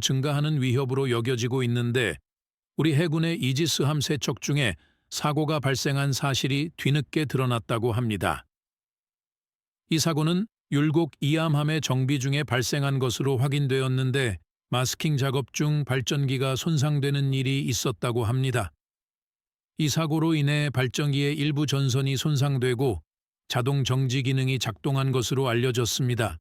증가하는 위협으로 여겨지고 있는데 우리 해군의 이지스함 세척 중에 사고가 발생한 사실이 뒤늦게 드러났다고 합니다. 이 사고는 율곡 이암함의 정비 중에 발생한 것으로 확인되었는데 마스킹 작업 중 발전기가 손상되는 일이 있었다고 합니다. 이 사고로 인해 발전기의 일부 전선이 손상되고 자동 정지 기능이 작동한 것으로 알려졌습니다.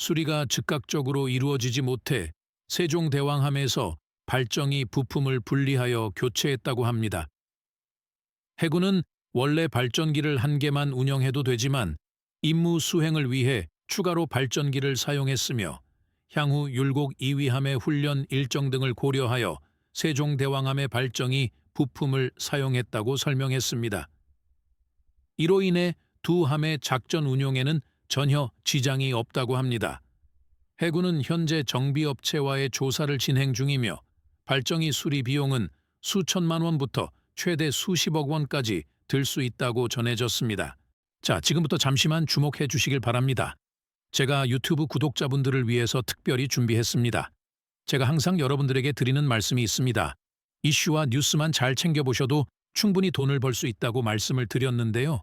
수리가 즉각적으로 이루어지지 못해 세종대왕함에서 발정이 부품을 분리하여 교체했다고 합니다. 해군은 원래 발전기를 한 개만 운영해도 되지만 임무 수행을 위해 추가로 발전기를 사용했으며 향후 율곡 2위함의 훈련 일정 등을 고려하여 세종대왕함의 발정이 부품을 사용했다고 설명했습니다. 이로 인해 두 함의 작전 운용에는 전혀 지장이 없다고 합니다. 해군은 현재 정비업체와의 조사를 진행 중이며 발정이 수리 비용은 수천만 원부터 최대 수십억 원까지 들 수 있다고 전해졌습니다. 자, 지금부터 잠시만 주목해 주시길 바랍니다. 제가 유튜브 구독자분들을 위해서 특별히 준비했습니다. 제가 항상 여러분들에게 드리는 말씀이 있습니다. 이슈와 뉴스만 잘 챙겨보셔도 충분히 돈을 벌 수 있다고 말씀을 드렸는데요.